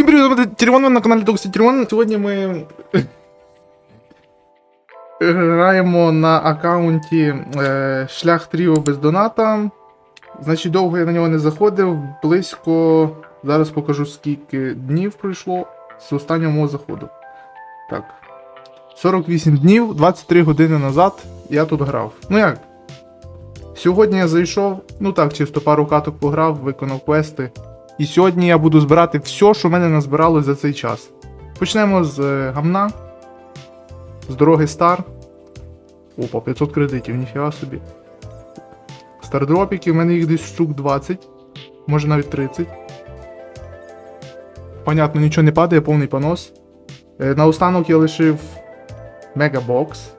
Всім привіт, мене Тіріон, на каналі Токсі Тіріон. Сьогодні ми граємо на аккаунті е, Шлях Тріо без доната. Значить, довго я на нього не заходив, близько. Зараз покажу скільки днів пройшло з останнього мого заходу. Так. 48 днів, 23 години назад я тут грав. Ну як? Сьогодні я зайшов, ну так, чисто пару каток пограв, виконав квести. І сьогодні я буду збирати все, що в мене назбиралось за цей час. Почнемо з е, гамна, з дороги Стар. Опа, 500 кредитів, ніфіга собі. Стардропіки, в мене їх десь штук 20, може навіть 30. Понятно, нічого не падає, повний понос. Е, Наостанок я лишив Мегабокс.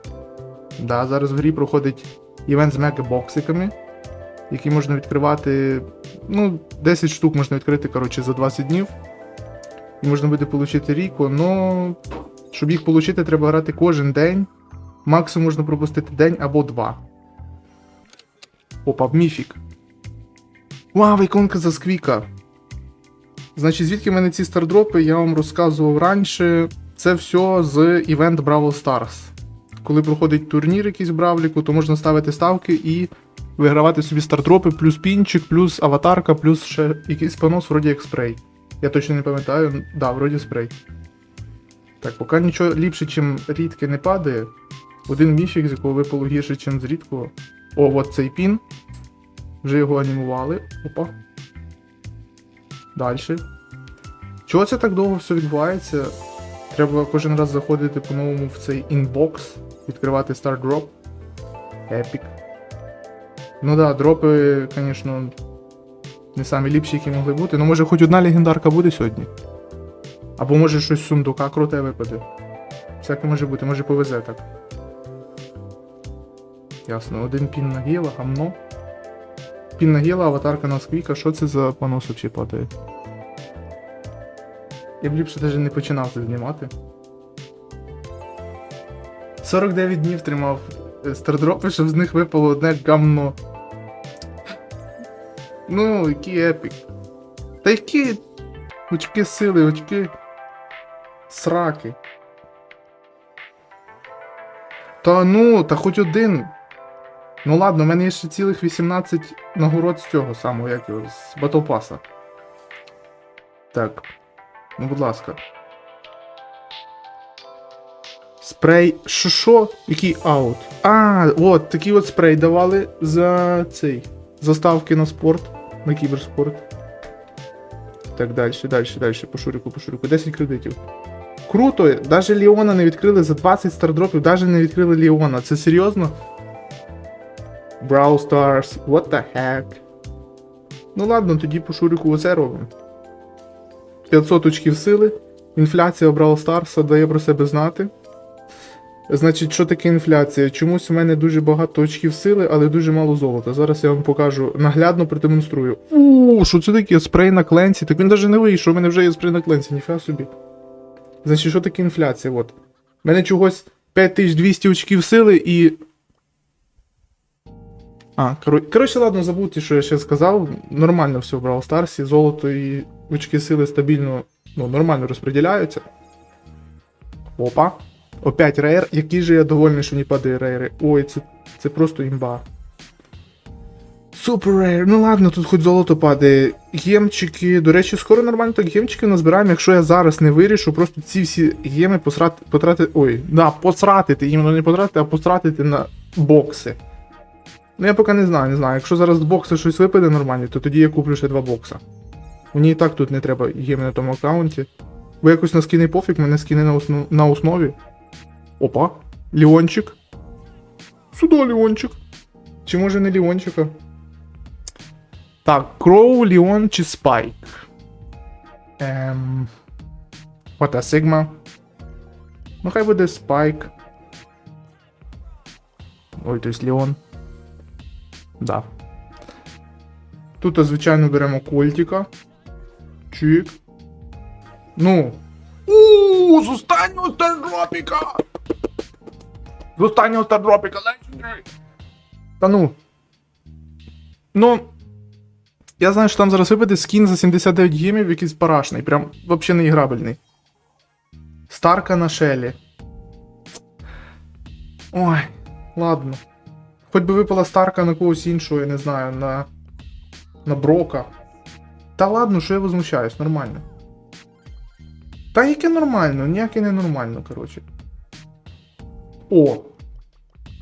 Да, зараз в грі проходить івент з мегабоксиками, які можна відкривати ну, 10 штук можна відкрити, коротше, за 20 днів. І можна буде отримати ріко, но щоб їх отримати, треба грати кожен день. Максимум можна пропустити день або два. Опа, міфік. Вау, іконка за сквіка. Значить, звідки в мене ці стардропи, я вам розказував раніше. Це все з івент Бравл Stars. Коли проходить турнір якийсь в Бравліку, то можна ставити ставки і вигравати собі стартропи, плюс пінчик, плюс аватарка, плюс ще якийсь понос вроді як спрей. Я точно не пам'ятаю, да, вроді спрей. Так, поки нічого ліпше, ніж рідке не падає. Один міфік, з якого випало гірше, ніж з рідкого. О, от цей пін. Вже його анімували. Опа. Дальше. Чого це так довго все відбувається? Треба кожен раз заходити по-новому в цей інбокс, відкривати Drop. Епік. Ну да, дропи, звісно, не самі ліпші, які могли бути. Ну може хоч одна легендарка буде сьогодні. Або може щось з сундука круте випаде. Всяке може бути, може повезе так. Ясно, один пін на гіла, гамно. Пін на гіла, аватарка на сквіка, що це за понос взагалі падає? Я б ліпше навіть не починав це знімати. 49 днів тримав е, стардропи, щоб з них випало одне гамно. Ну, який епік. Та які очки сили, очки сраки. Та ну, та хоч один. Ну ладно, в мене ще цілих 18 нагород з цього самого, як його, з Pass. Так. Ну, будь ласка. Спрей. Що? Який аут? А, от, такий от спрей давали за цей. Заставки на спорт. На кіберспорт. Так, далі, далі, далі. По шурику, по шурику. 10 кредитів. Круто! Даже Ліона не відкрили за 20 стардропів, даже не відкрили Ліона. Це серйозно? Brawl Stars, what the heck? Ну ладно, тоді по шурику оце робимо. 500 очків сили. Інфляція Brawl Stars дає про себе знати. Значить, що таке інфляція? Чомусь у мене дуже багато очків сили, але дуже мало золота. Зараз я вам покажу, наглядно продемонструю. Ууу, що це таке? Спрей на кленсі? Так він навіть не вийшов, у мене вже є спрей на кленсі, ніфіга собі. Значить, що таке інфляція? От. У мене чогось 5200 очків сили і. А, коро... коротше, ладно, забудьте, що я ще сказав. Нормально все в Brawl Stars, золото і очки сили стабільно, ну, нормально розподіляються. Опа. Опять рейр. Який же я довольний, що не падає рейри. Ой, це, це просто імба. Супер рейр. Ну ладно, тут хоч золото падає. Гемчики. До речі, скоро нормально так гемчики назбираємо, якщо я зараз не вирішу, просто ці всі геми посрати, потратити. Ой, да, посратити, іменно не потратити, а посратити на бокси. Ну я поки не знаю, не знаю. Якщо зараз з бокса щось випаде нормально, то тоді я куплю ще два бокса. Мені і так тут не треба геми на тому аккаунті. Бо якось на скини пофіг, мене скини на, основ... на основі. Опа, Леончик. Сюди Леончик. Чи може не Леончика? Так, Кроу, Леон чи Спайк? Ем. Ота Сигма. Ну хай буде Спайк. Ой, то есть Леон. Да. Тут, звичайно, беремо Кольтика. Чик. Ну. Ууу, з останнього стардропіка! З останнього стардропіка, Legendary! Та ну. Ну. Я знаю, що там зараз випаде скін за 79 гемів, якийсь парашний, прям взагалі не іграбельний. Старка на шелі. Ой, ладно. Хоч би випала старка на когось іншого, я не знаю, на. на Брока. Та ладно, що я возмущаюсь, нормально. Та яке нормально, ніяке не нормально, коротше. О!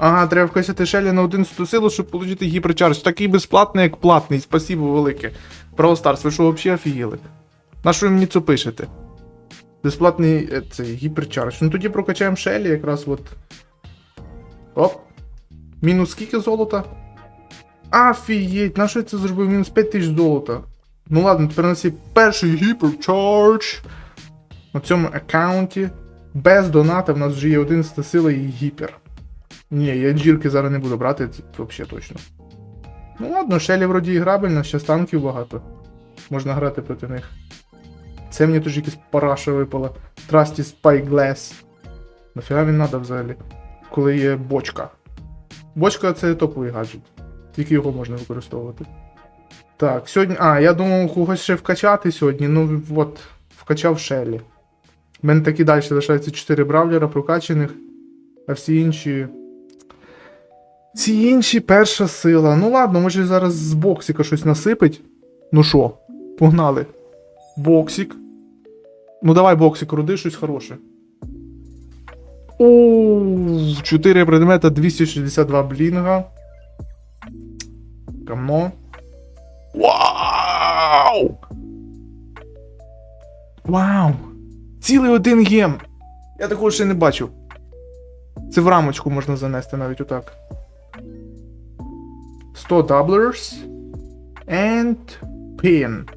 Ага, треба вкачати шелі на 11 силу, щоб отримати гіперчардж. Такий безплатний, як платний. Спасибо велике. Brawl Stars, ви що взагалі офігіли? На що ви мені це пишете? Безплатний е, цей гіперчардж. Ну тоді прокачаємо шелі якраз от. Оп. Мінус скільки золота? Афієть, на що я це зробив? Мінус 5 тисяч золота. Ну ладно, тепер у нас перший гіперчардж. На цьому аккаунті. Без доната в нас вже є 11 сила і гіпер. Ні, я джірки зараз не буду брати, це взагалі точно. Ну ладно, Шелі вроді і грабельна, ще танків багато. Можна грати проти них. Це мені теж якась параша випала. Trusty Spyglass. Нафіга він надо взагалі? Коли є бочка. Бочка це топовий гаджет. Тільки його можна використовувати. Так, сьогодні. А, я думав когось ще вкачати сьогодні. Ну от, вкачав Шелі. У мене так і далі лишається 4 бравлера прокачаних, а всі інші. Ці інші перша сила. Ну ладно, може зараз з боксика щось насипить. Ну що, погнали. Боксик. Ну давай, боксик, роди щось хороше. Оу, 4 предмета, 262 блінга. Камно. Вау! Вау! Цілий один гем! Я такого ще не бачив. Це в рамочку можна занести навіть отак. 100 doublers and pin.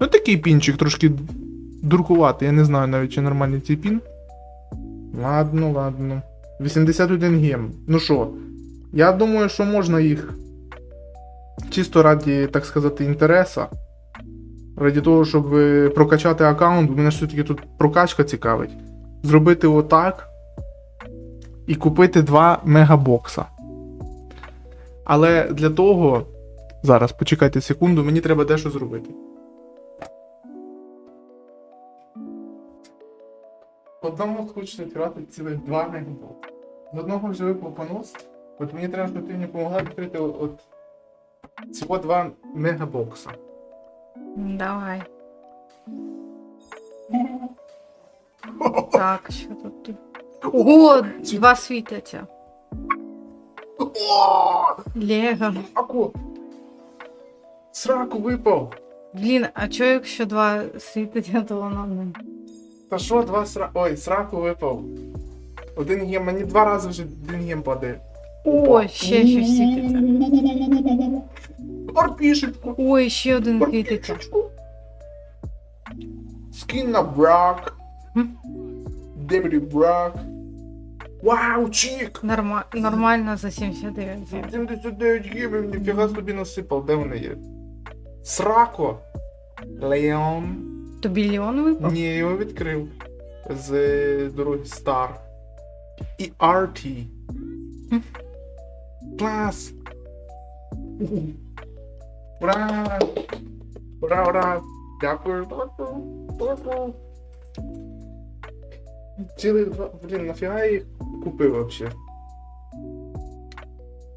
Ну такий пінчик трошки дуркуватий, я не знаю навіть чи нормальний цей пін. Ладно, ладно. 81 гем. Ну що, я думаю, що можна їх. Чисто раді, так сказати, інтереса. Раді того, щоб е, прокачати аккаунт, мене ж все-таки тут прокачка цікавить. Зробити отак. І купити два мегабокса. Але для того. Зараз, почекайте секунду, мені треба дещо зробити. Одному хочеться відкривати цілих два мегабокса. З одного вже випав понос. От мені треба, щоб ти мені допомогла відкрити от, всього два мегабокса. Давай. Так, що тут? О, два світяться. Лего. Аку! Сраку випав! Блін, а чо якщо два світяться, то воно не. Та що, два сра... Ой, сраку випав. Один гем, мені два рази вже один гем падає. О, ще щось світиться. Арпішечку! Ой, ще один світиться. Скін на брак. Дебрі брак. Вау, чік! Норма... Нормально за 79. 79 гемів, ніфіга собі насипав, де вони є? Срако! Леон. Тобі Леон випав? Ні, я його відкрив. З е, дороги Star. І RT. Клас! Ура! Ура, ура! Дякую, дякую. Цілих два. Блін, нафіга їх купив вообще?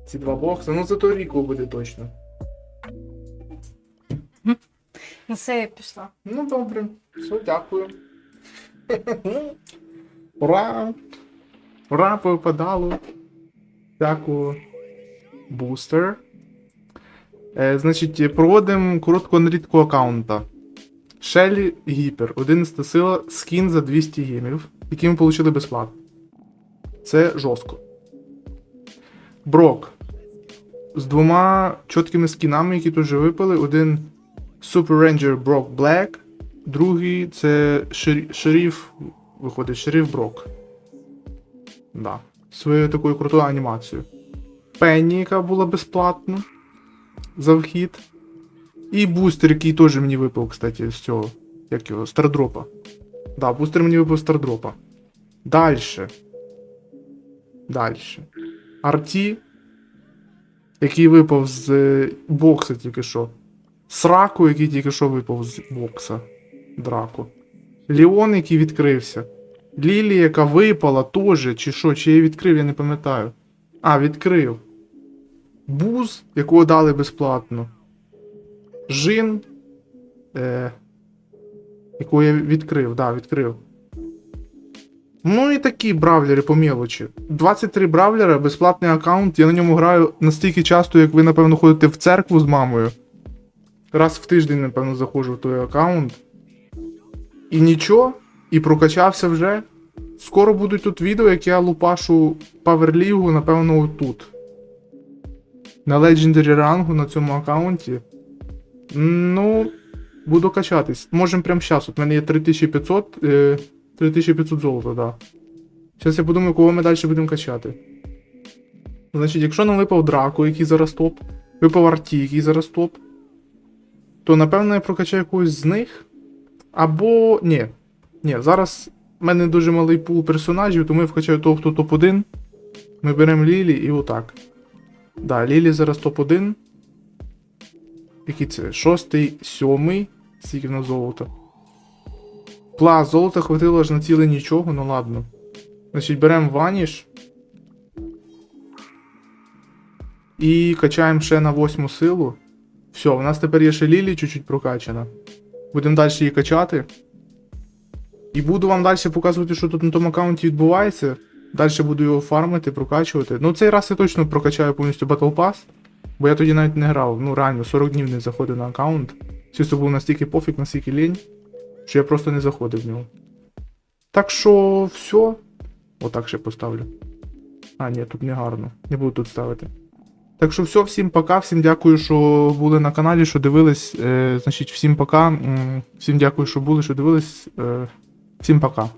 Ці два бокси. Ну зато ріку буде точно. На це я пішла. Ну добре, все, дякую. Ура! Ура, повипадало. Дякую. Бустер. Е, значить, проводимо коротку аналітику аккаунта. Шелі Гіпер, 11 сила, скін за 200 гемів, який ми отримали безплатно. Це жорстко. Брок. З двома чіткими скінами, які тут вже випали. Один Super Ranger Brock Black, другий це шериф, виходить, шериф Брок. Да. Своєю такою крутою анімацією. Пенні, яка була безплатно за вхід. І бустер, який теж мені випав, кстати, з цього. Як його? Стардропа. Да, бустер мені випав стардропа. Дальше. Дальше. Арті, який випав з е, бокса тільки що. Сраку, який тільки що випав з бокса. Драку. Ліон, який відкрився. Лілі, яка випала теж, чи що, чи я відкрив, я не пам'ятаю. А, відкрив. Буз, якого дали безплатно. Жин. Е, якого я відкрив, да, відкрив. Ну і такі бравлери по мелочі. 23 бравлера, безплатний аккаунт. Я на ньому граю настільки часто, як ви, напевно, ходите в церкву з мамою. Раз в тиждень, напевно, заходжу в той аккаунт. І нічого, і прокачався вже. Скоро будуть тут відео, як я лупашу Паверлігу, напевно, отут. На Legendary рангу на цьому аккаунті. Ну, буду качатись. Можем прямо зараз. От мене є 3500, е, 3500 золота, да. Зараз я подумаю, кого ми далі будемо качати. Значить, якщо нам випав Драко, який зараз топ, випав Арті, який зараз топ, то напевно я прокачаю якогось з них. Або. Ні. Ні, зараз в мене дуже малий пул персонажів, тому я вкачаю того, хто топ-1. Ми беремо Лілі і отак. Да, Лілі зараз топ-1. Який це? Шостий, сьомий. Скільки в нас золота. Пла, золота хватило аж на ціле нічого, ну ладно. Значить, беремо ваніш. І качаємо ще на восьму силу. Все, у нас тепер є ще Лілі чуть-чуть прокачана. Будемо далі її качати. І буду вам далі показувати, що тут на тому аккаунті відбувається. Далі буду його фармити, прокачувати. Ну, цей раз я точно прокачаю повністю Battle Pass, бо я тоді навіть не грав. Ну, реально, 40 днів не заходив на аккаунт. Чисто був настільки пофіг, настільки лінь, що я просто не заходив в нього. Так що все. Отак ще поставлю. А, ні, тут не гарно. Не буду тут ставити. Так що все, всім пока, всім дякую, що були на каналі, що дивились. Е, значить, всім пока. Всім дякую, що були, що дивились. Е, всім пока.